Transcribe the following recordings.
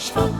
verschwand.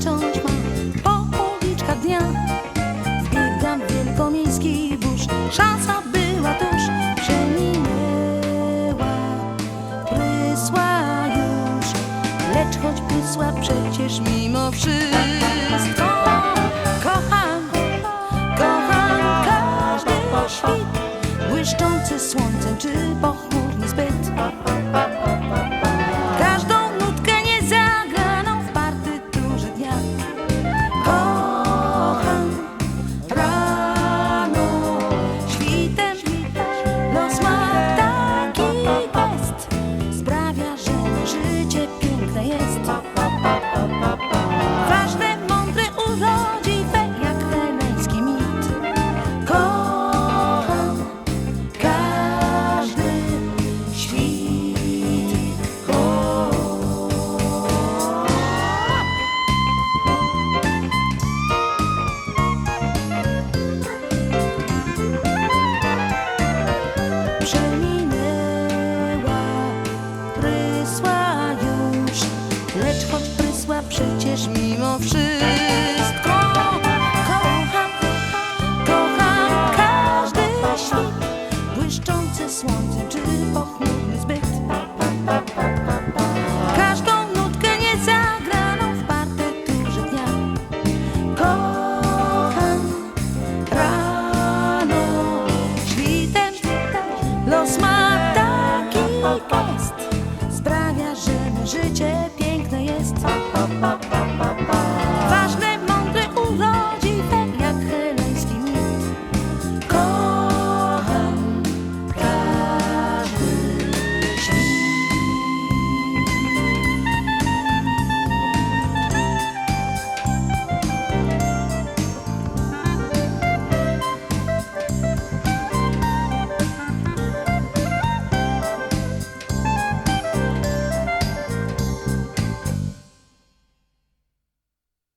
zacząć ma połowiczka dnia. Wbiegam w wielkomiejski burz, szansa była tuż, przeminęła, prysła już. Lecz choć prysła przecież mimo wszystko, kocham, kocham każdy świt, błyszczący słońcem czy pochłoniem. Thank you. Przecież mimo wszystko